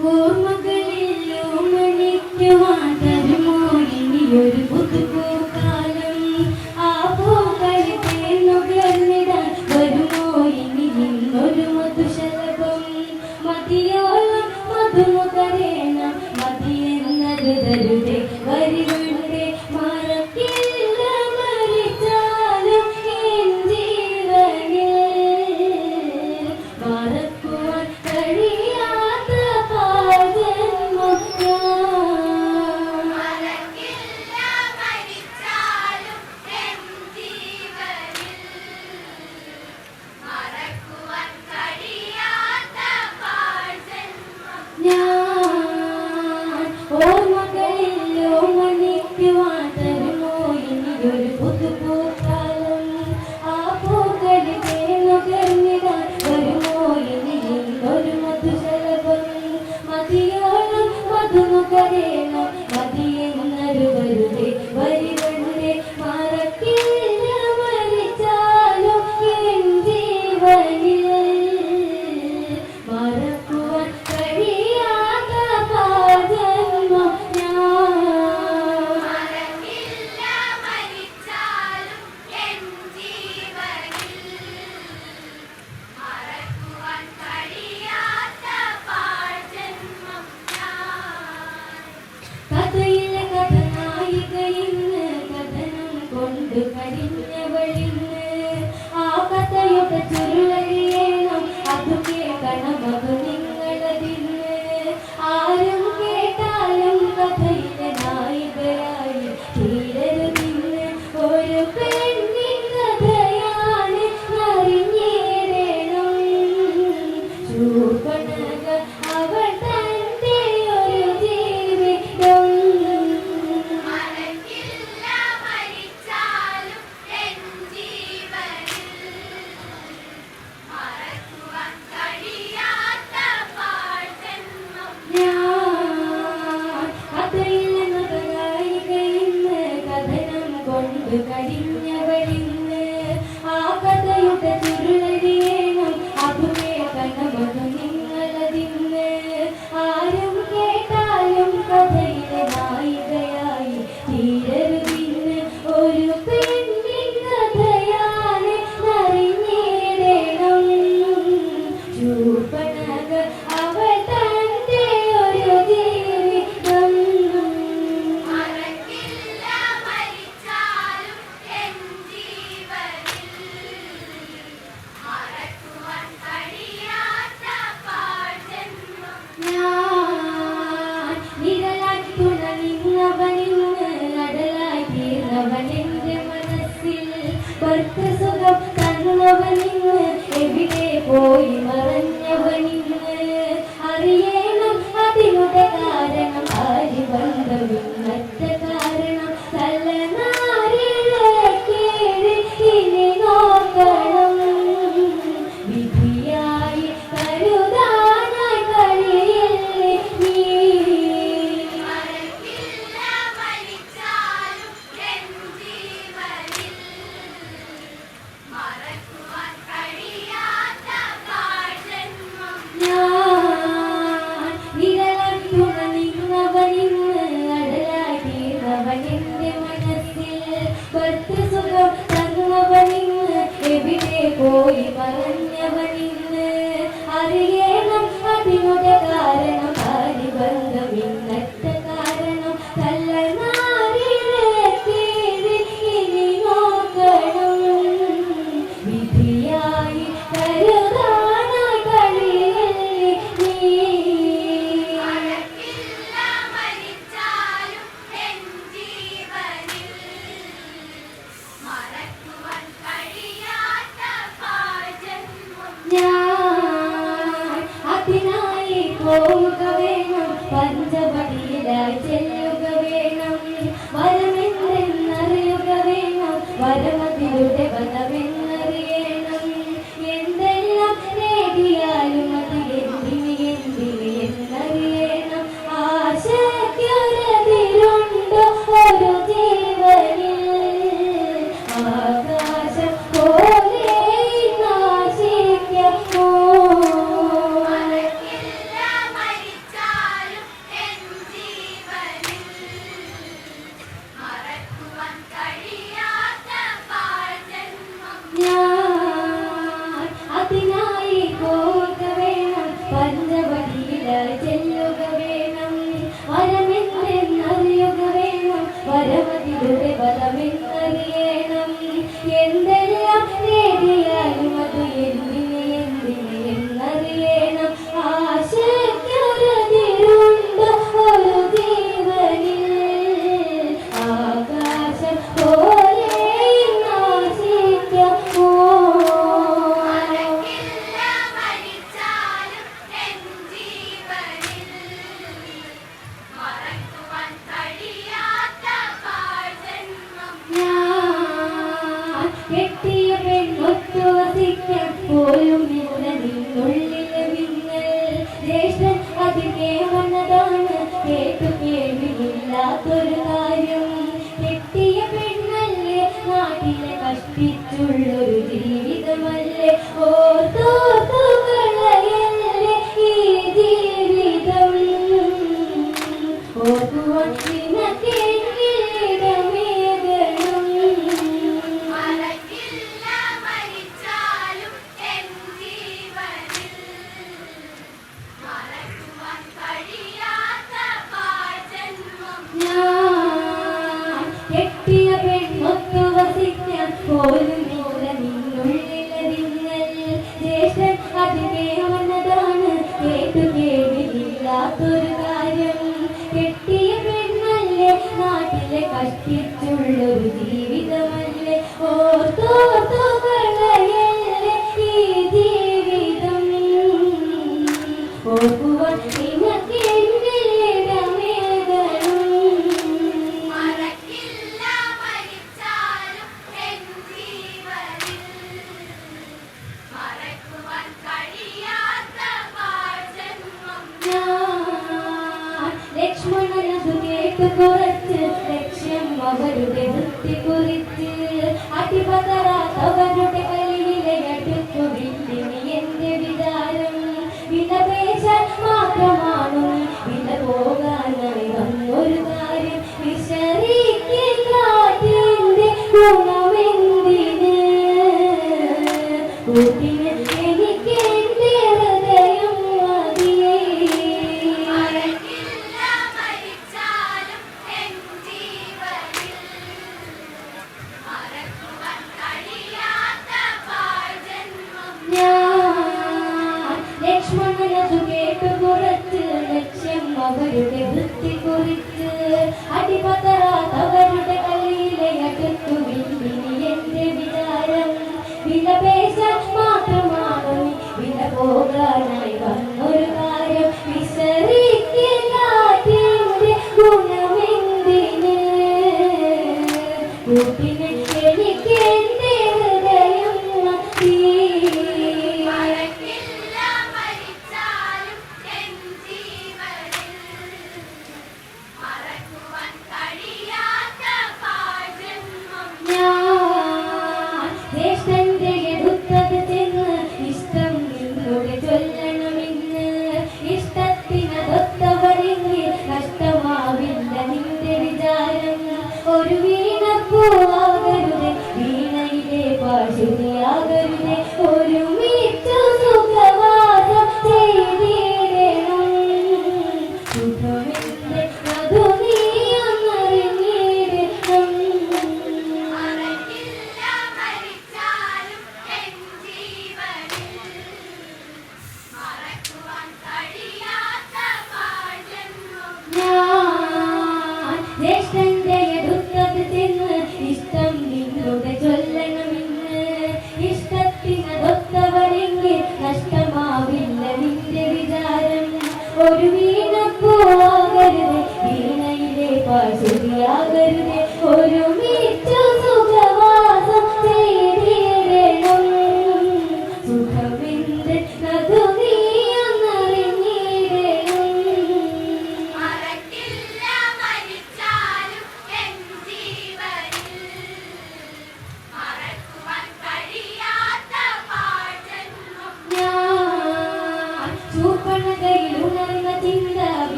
Oh. കൊണ്ട് വരമതിയുടെ ബലമെന്നറിയണം കെട്ടിയ പെണ്ണൊത്തു വസിക്കപ്പോലും ഇന്ന് നിന്നുള്ളിലെ മിന്നൽ ജ്യേഷ്ഠൻ അതിനെ വന്നതാണ് കേട്ടു കേൾവിയില്ലാത്തൊരു കാര്യം കെട്ടിയ പെണ്ണല്ലേ നാട്ടിലെ കഷ്ടിച്ചുള്ളൊരു ജീവിതമല്ലേ ഓർത്തോ ഓർക്കുവാൻ നിനക്കേ അതിനെ അവനതാണ്. കേട്ടു കേട്ടില്ലാത്തൊരു அவரது விருத்தி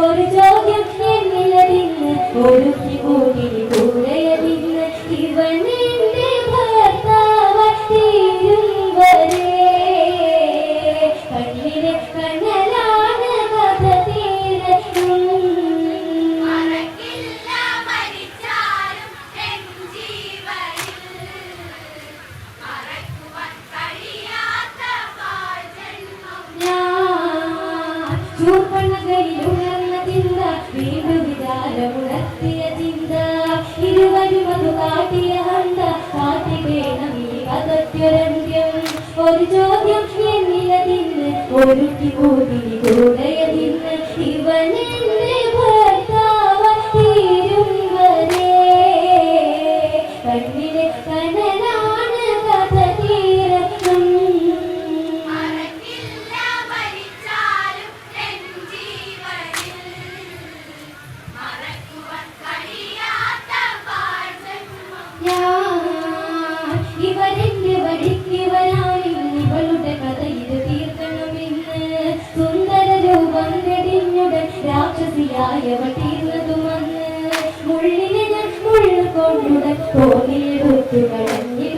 ഒരു ചോദ്യം എന്നിലതിന്ന് ഒരുക്കി കൂടി കൂടെയതിന്ന് ഇവനെന്റെ ഭർത്താവ് തീരും വരെ. കണ്ണിലെ കണ്ണലാണ് കഥ തീരും ചൂർപ്പണകളിലും ചിന്ത വീണ്ടുവിതാരമുണർത്തിയ ചിന്ത. ഇരുവരും അത് കാട്ടിയ ഹന്ത കാട്ടിക്കേണം ഈ അകത്യൊരന്ത്യം ഒരു ചോദ്യം എന്നിലതിന്ന് ഒരുക്കി കൂതിരി കൂടയതിന്ന് ഇവനെന്നെ തീരും വരെ കണ്ണിന് കന കൊണ്ടുടൻ തോന്നിയെടുത്തു കളഞ്ഞിടും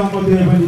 Obrigado, poder